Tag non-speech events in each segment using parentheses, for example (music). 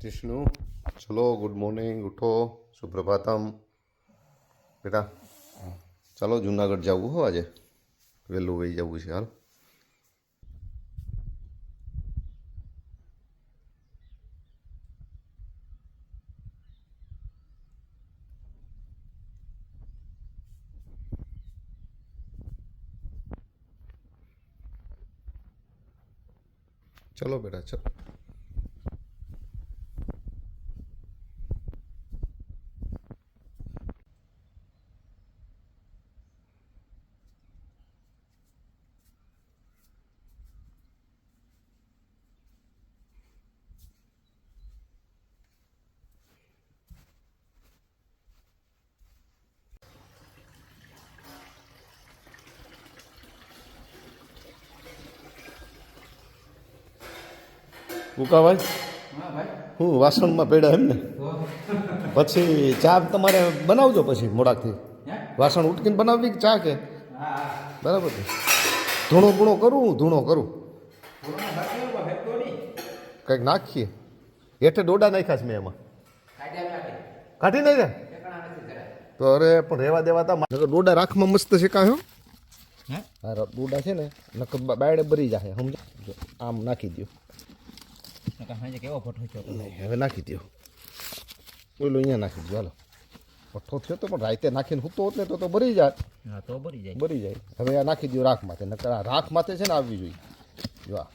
જિષ્ણુ ચલો good morning ઉઠો, સુપ્રભાતમ. બેટા, ચાલો જુનાગઢ જવું હો આજે. વહેલું વહી જવું છે, હાલ. ચલો બેટા, ચલો. મુકાભાઈ હું વાસણમાં પડ્યા એમ ને પછી ચા તમારે બનાવજો પછી મોડાકથી. વાસણ ઉટકીને બનાવવી ચા કે? બરાબર છે. ધૂણો ગુણો કરું હું? ધૂણો કરું. કંઈક નાખીએ. હેઠે ડોડા નાખ્યા છે મેં એમાં. કાઢી નાખ્યા? તો અરે પણ રહેવા દેવા તા નકર ડોડા રાખમાં મસ્ત શેકાયો હા. ડોડા છે ને નકર બાયડે બરી જાય સમજ આમ નાખી દો કેવો હવે નાખી દો ઓલો અહીંયા નાખી દો હાલો. પઠ્ઠો થયો તો પણ રાતે નાખીને હૂતો હોત ને તો તો બરી હા તો જાય. બરી જાય. હવે આ નાખી દો રાખ માથે નકર આ રાખ માથે છે ને આવવી જોઈએ. જો આ.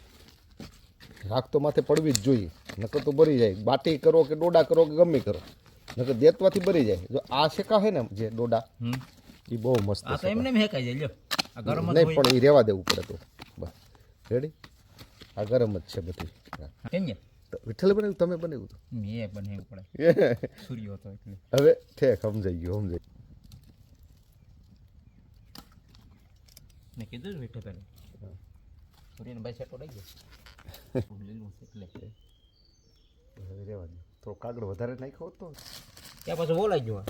રાખ તો માથે પડવી જ જોઈએ નકર તો બરી જાય. બાટી કરો કે ડોડા કરો કે ગમે કરો નકર દેતવાથી બરી જાય. જો આ શેકા હોય ને જે ડોડા એ બહુ મસ્ત આ તો એમને હેકાઈ જાય લ્યો. આ ગરમ જ નહીં પણ એ રહેવા દેવું પડે તો. બસ. રેડી આ ગરમ જ છે બધું. કેમ ને વિઠ્ઠલ વિઠ્ઠલે બનાવ્યું તમે બનાવ્યું તો? મેં બનાવવું પડે. સૂર્ય હતો એટલે. હવે ઠેક સમજાઈ ગયો સમજાઈ મેં કીધું મીઠે પહેલા સૂર્યને ભાઈ સેટો લઈ ગયો. (laughs) લીલું એટલે. હવે રહેવા દો. થોડો કાગળ વધારે નાખ્યો હતો ત્યાં પાછું બોલાઈ ગયો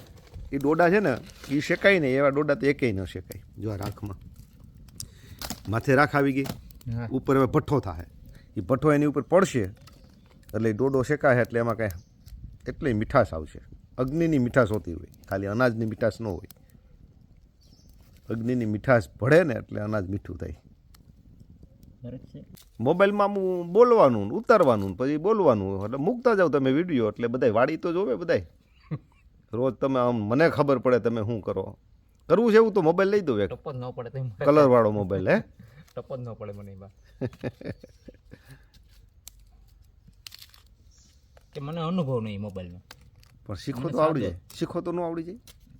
એ ડોડા છે ને એ શેકાય નહીં. એવા ડોડા તો એકેય ન શેકાય. જો આ રાખમાં. માથે રાખ આવી ગઈ. ઉપર હવે ભઠ્ઠો થાય એ ભઠ્ઠો એની ઉપર પડશે એટલે ડોડો શેકાશે એટલે એમાં કાંઈ એટલી મીઠાશ આવશે. અગ્નિની મીઠાશ હોતી હોય ખાલી અનાજની મીઠાશ ન હોય. અગ્નિની મીઠાશ ભળે ને એટલે અનાજ મીઠું થાય. મોબાઈલમાં હું બોલવાનું ને ઉતારવાનું પછી બોલવાનું એટલે મૂકતા જાઓ તમે વીડિયો એટલે બધાય વાડી તો જોવે બધાય. (laughs) રોજ તમે આમ મને ખબર પડે તમે શું કરો. કરવું છે એવું તો મોબાઈલ લઈ દો એક. કલરવાળો મોબાઈલ હે? ટપ જ ન પડે મને એમાં કે મને અનુભવ નહીં મોબાઈલનો પણ શીખો તો આવડી જાય શીખો તો ન આવડી જાય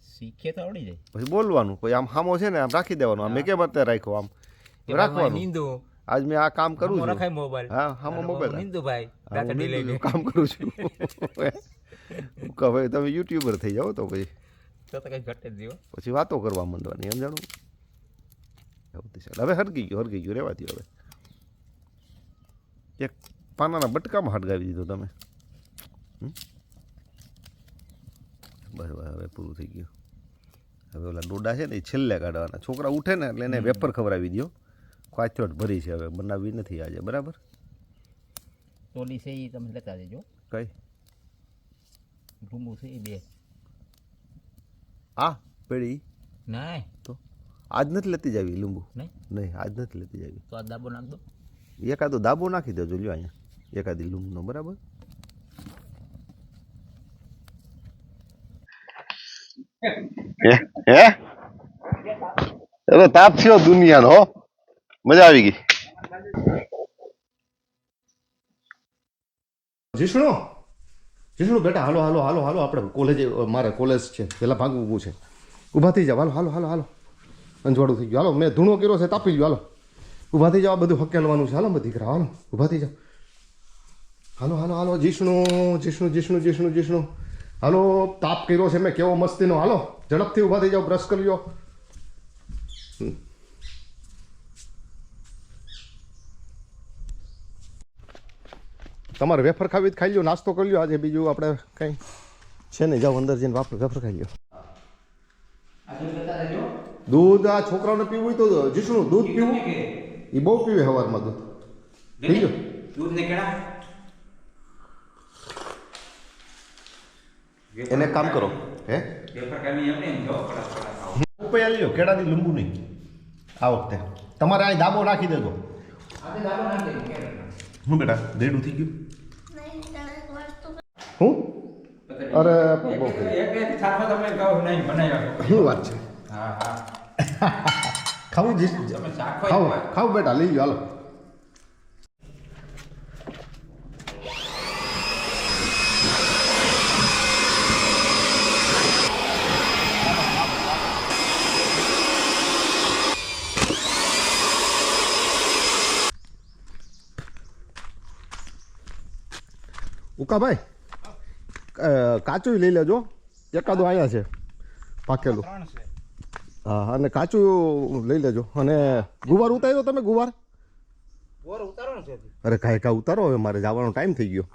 શીખે તો આવડી જાય પછી બોલવાનું કોઈ આમ હામો છે ને આમ રાખી દેવાનું આમ મેં કેમ અત્યારે રાખ્યો આમ રાખવાનું નિંદુ આજ મેં આ કામ કરું છું રખાય મોબાઈલ હા હામો મોબાઈલ નિંદુ ભાઈ હા, હું દાતડી લઈને કામ કરું છું હવે તમે યુટ્યુબર થઈ જાઓ તો પછી તો તો કઈ ઘટે જ પછી વાતો કરવા માંડવાની એમ જાણું એવું તો હવે હરગી ગયું હરગી ગયું. રહેવા દો હવે. એક પાનાના બટકામાં હટગાવી દીધો તમે. બરાબર હવે પૂરું થઈ ગયું. હવે ઓલા ડોડા છે ને એ છેલ્લે કાઢવાના. છોકરા ઉઠે ને એટલે એને વેપર ખવડાવી દો ખાચોટ ભરી છે હવે. બનાવવી નથી આજે બરાબર? ટોલી છે એ તમે લેતા દેજો કઈ? ભૂમું છે એ બે. આ પેઢી. ના. તો? આજ નથી લેતી જાવી લીંબુ. નહીં? નહીં આજ નથી લેતી જાવી તો આ દાબો નાખ દો. એકાદો દાબો નાખી દેજો લ્યો અહીંયા. એકાદી લીંબુનો બરાબર? હે? એનો તાપ થયો દુનિયાનો હો. મજા આવી ગઈ. જીષ્ણુ? જીષ્ણુ બેટા હાલો હાલો હાલો હાલો આપણે કોલેજ મારે કોલેજ છે પેલા ભાગવું છે. ઊભા થઈ જાવ હાલો હાલો હાલો હાલો. અંજવાળું થઈ ગયું. હાલો, મેં ધૂણો કર્યો છે, તાપી ગયો હાલો. ઊભા થઈ જાઓ બધું હકેલવાનું છે. હાલો, બધી દીકરા હાલો. ઊભા થઈ જાવ હાલો હાલો હાલો, જીષ્ણુ જીષ્ણુ જીષ્ણુ જીષ્ણુ જીષ્ણુ. હાલો, તાપ કર્યો છે મેં, કેવો મસ્તીનો. હાલો, ઝડપથી ઊભા થઈ જાઓ, બ્રશ કરી લો તમારે વેફર ખાવી જ ખાઈ લ્યો, નાસ્તો કરી લ્યો, આજે બીજું આપણે કંઈ છે ને જાઓ, અંદર જઈને વાપર, વેફર ખાઈ લ્યો. દૂધ આ છોકરાઓને પીવું હોય તો જીસણું દૂધ પીવું એ બહુ પીવે સવારમાં દૂધ. થઈ લો દૂધ ને કેળા? એને એક કામ કરો. હે? રૂપિયા લેજો કેળાની લીંબુ નહીં. આ વખતે. તમારે અહીં દાબો નાખી દેજો. હું બેટા રેડું થઈ ગયું? નહીં તને વસ્તુ હું? અરે બહુ શું વાત છે? હા હા. ખાવું જી ખાવું ખાવ બેટા લઈ જાઓ હાલો ઉકાભાઈ કાચું લઈ લેજો એકાદું આયા છે પાકેલું હા અને કાચું લઈ લેજો. અને ગુવાર ઉતાર્યો તમે ગુવાર? અરે કાંઈ કાંઈ ઉતારો હવે મારે જવાનો ટાઈમ થઈ ગયો.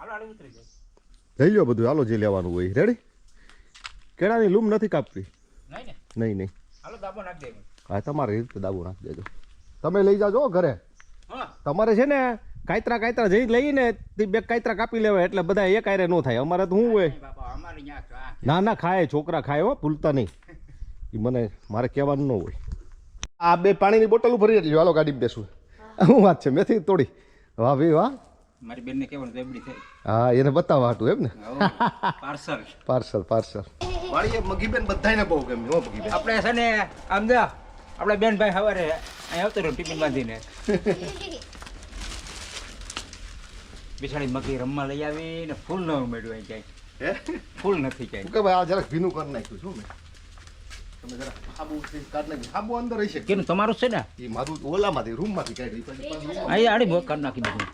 લઈ લો બધું હાલો જે લેવાનું હોય. રેડી કેળાની લૂમ નથી કાપવી. નહીં નહીં હા તમારે રીતે દાબો નાખી દેજો. તમે લઈ જાજો ઘરે. તમારે છે ને કાયતરા કાયતરા જઈ લઈને તે બે કાયતરા કાપી લેવાય એટલે બધા એક આયરે ન થાય. અમારે તો શું હોય? ના ના ખાય છોકરા ખાય હો ભૂલતા નહીં. એ મને મારે કહેવાનું ન હોય. આ બે પાણીની બોટલ ભરી દેજો હાલો ગાડી બેસું. શું વાત છે? મેથી તોડી. વાહ ભાઈ વાહ. મારી બેનને કહેવાનું રેબડી થઈ હા એને બતાવવા હતું એમ ને? પાર્સલ. Parcel parcel. મગી મગીબેન બધાને બહુ ગમે હો મગીબેન. આપણે છે ને આમ જા આપણે બેન ભાઈ સવારે અહીં આવતો રહ્યો ટિફિન બાંધીને. બિચારી મગી રમવા લઈ આવી ને ફૂલ ન ઉમેર્યું અહીં ક્યાંય. હે? ફૂલ નથી ક્યાંય. કે ભાઈ આ જરાક ભીનું કરી નાખ્યું છું મેં. તમે જરા હાબુ કાઢ નાખ્યું હાબુ અંદર હશે કેનું? તમારું છે ને? એ મારું ઓલામાંથી રૂમમાંથી કાઢી પછી આડી ભોગ કાઢ નાખી દીધું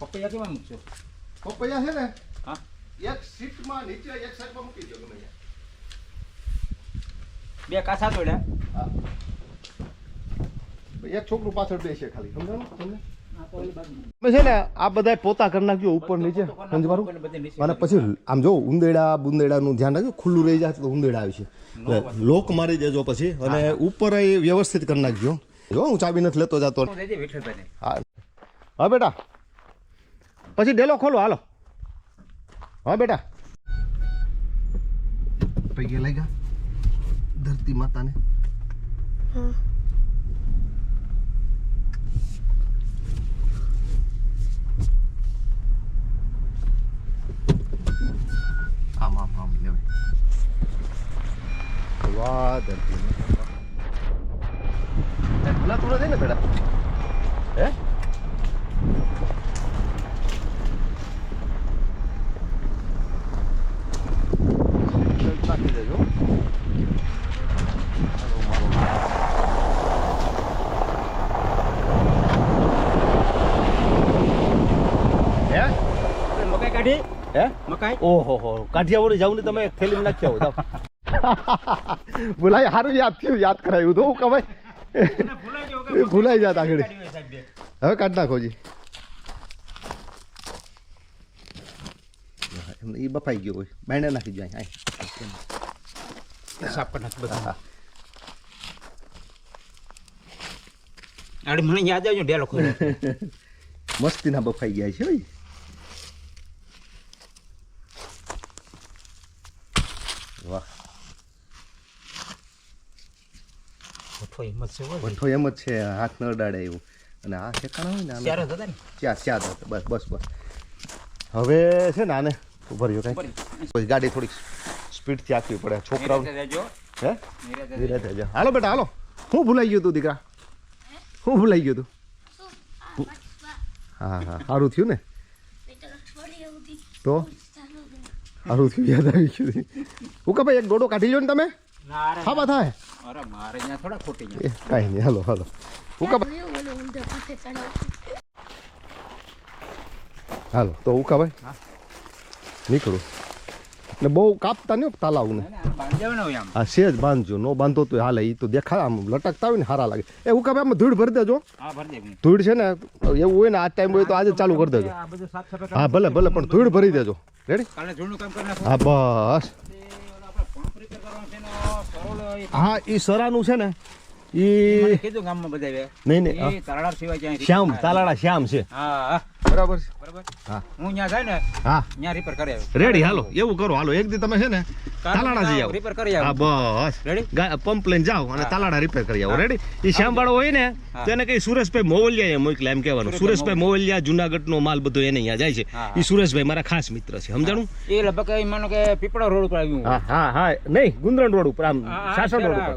પપૈયા કેવા મૂકશો? પપૈયા છે ને હા. એક સીટમાં નીચે એક સાઈડમાં મૂકી દો ત્યાં. બે કાસા તોડ્યા હા. એક છોકરું પાછળ બેસે ખાલી. સમજાણું તમને? તમે છે ને આ બધા પોતા કરી નાખજો ઉપર નીચે. અને પછી આમ જો ઉંદેડા બુંદેડાનું ધ્યાન રાખજો ખુલ્લું રહી જાય તો ઉંદેડા આવી છે. લોક મારી દેજો પછી અને ઉપર એ વ્યવસ્થિત કરી નાખજો. જો હું ચાબી નથી લેતો જતો. હા. હા બેટા. પછી ડેલો ખોલો હાલો. હા બેટા. પૈકે લઈ ગયા ધરતી માતાને. આમ આમ આમ લેવાય વાહ માતા ભૂલા તું નથી ને બેટા? હે? નાખી દેજો. હે? મકાઈ કાઢી? હે? મકાઈ? ઓહો. કાઠિયાવાડી જાવ ને તમે એક થેલી નાખ્યા હોય બોલાય (laughs) સારું યાદ થયું યાદ કરાયું તો હું કમાય ભૂલાઈ જાત આગળ. હવે કાઢ નાખો જી. એ બફાઈ ગયો હોય. બાયણે નાખી જાય આય સાફ કરી નાખ બધા આડી મને યાદ આવ્યો ડેલો ખોલો (laughs) મસ્તીના બફાઈ ગયા છે ભાઈ ઓઠો હિંમત છે હોય ભઠ્ઠો એમ જ છે હાથ ન અડાડે એવું. અને આ ઠેકાણા હોય ને ચાર ત્યારે હતા ને? ચાર ચાર હતા. બસ બસ બસ. હવે છે ને આને ઉભર રહ્યો કાંઈ? પછી ગાડી થોડીક સ્પીડથી આપવી પડે. છોકરાઓ હે? ધીરે રહેજો. હાલો બેટા હાલો. હું ભૂલાઈ ગયું તું દીકરા? હું ભૂલાઈ ગયું તું? હા હા. સારું થયું ને? તો? સારું થયું યાદ આવી ગયું. હું કે ભાઈ એક ડોડો કાઢી લો ને તમે. ના અરે થાય અરે મારે ત્યાં થોડા ખોટી ગયા કાંઈ નહીં હાલો હાલો. ઉકા. હાલો તો ઉકાભાઈ હા. નીકળું. એટલે બહુ કાપતા નહીં તાલાવ ને હા સેજ બાંધજો નો બાંધો તો હાલે એ તો દેખાય આમ લટકતા હોય ને સારા લાગે. એ ઉકાભાઈ આમાં ધૂળ ભરી દેજો. હા ધૂળ છે ને એવું હોય ને આ ટાઈમ હોય તો આજે ચાલુ કરી દેજો. આ બધું સાફ સફાઈ હા ભલે ભલે પણ ધૂળ ભરી દેજો. રેડી હા બસ તે ઓલા આપણે પંપ રિપેર કરવાનું છે ને સરળ એ હા એ સરાનું છે ને એ કીધું ગામમાં બધા નહીં નહીં શ્યામ તાલાડા શ્યામ છે. હા. બરાબર છે. બરાબર? હા. હું ત્યાં જાય ને હા. ત્યાં રિપેર કરી આવ્યો રેડી હાલો. એવું કરો હાલો. એક દી તમે છે ને તાલાડા જઈ આવો. રિપેર કરી હા બસ. રેડી પંપ લઈને જાઓ અને તાલાડા રિપેર કરી આવો. રેડી એ શ્યામવાળો હોય ને. તો એને કઈ સુરેશભાઈ મોવલિયા એ મોકલે એમ કહેવાનું. સુરેશભાઈ મોવલિયા. જુનાગઢ નો માલ બધો એને અહીંયા જાય છે. એ સુરેશભાઈ મારા ખાસ મિત્ર છે. સમજાણું? એ લગભગ માનો કે પીપળા રોડ ઉપર આવ્યું હા હા હા. નહીં ગુંદરણ રોડ ઉપર આમ સાસણ રોડ ઉપર.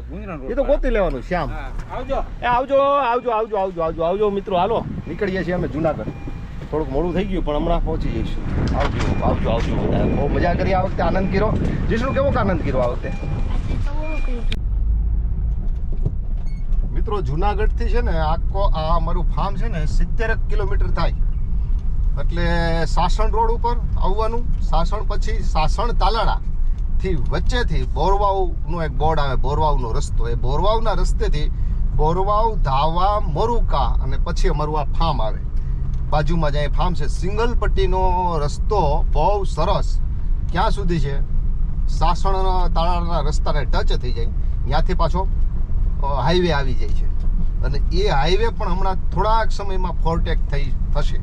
એ તો. ગોતી લેવાનું શ્યામ. આવજો. એ આવજો આવજો આવજો આવજો આવજો આવજો મિત્રો. હાલો નીકળીએ છીએ અમે જુનાગઢ. થોડુંક મોડું થઈ ગયું, પણ હમણાં પહોંચી જઈશું. આવજો આવજો આવજો. બધા બહુ મજા કરી આ વખતે આનંદ કર્યો. જીષ્ણુ, કેવો આનંદ કર્યો આ વખતે? મિત્રો, જુનાગઢથી છે ને આખો આ અમારું ફાર્મ છે ને સિત્તેર કિલોમીટર થાય. એટલે સાસણ રોડ ઉપર આવવાનું, સાસણ પછી સાસણ તાલાળા થી વચ્ચેથી બોરવાઉનો એક બોર્ડ આવે, બોરવાવનો રસ્તો. એ બોરવાવના રસ્તેથી બોરવાવ, ધાવા, મરુકા અને પછી અમારું આ ફાર્મ આવે. બાજુમાં જ્યાં ફાર્મ છે સિંગલ પટ્ટીનો રસ્તો બહુ સરસ. ક્યાં સુધી છે? સાસણ તાળાના રસ્તાને ટચ થઈ જાય. ત્યાંથી પાછો હાઈવે આવી જાય છે. અને એ હાઈવે પણ હમણાં થોડાક સમયમાં ફોરટેક થઈ થશે.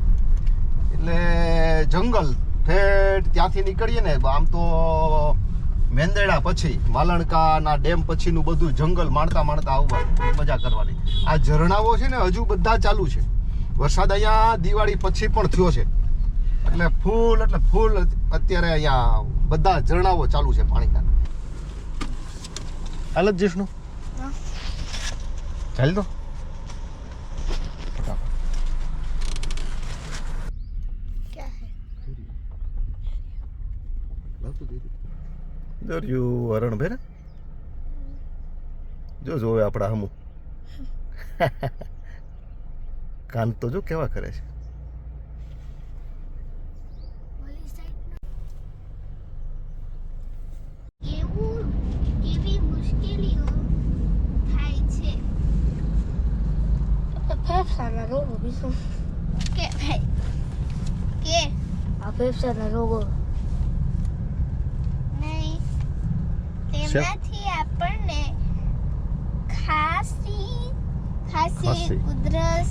એટલે જંગલ ફેટ ત્યાંથી નીકળીએ ને, આમ તો મેંદેડા પછી, માલણકાના ડેમ પછીનું બધું જંગલ માણતા માણતા આવવાનું, મજા કરવાની. આ ઝરણાઓ છે ને હજુ બધા ચાલુ છે. વરસાદ અહીંયા દિવાળી પછી પણ થયો છે. એટલે ફૂલ એટલે ફૂલ અત્યારે અહીંયા બધા ઝરણાઓ ચાલુ છે પાણીના. હાલ જ જીષ્ણુ ચાલ તો? દોર્યું હરણ ભેરે? જો જોવે આપણા હમું. (laughs) કાન તો જો કેવા કરે છે ફેફસાના રોગો બીજું કે ભાઈ કે આ ફેફસાના રોગો નહીં તેમાંથી આપણને ખાંસી ખાંસી. ઉધરસ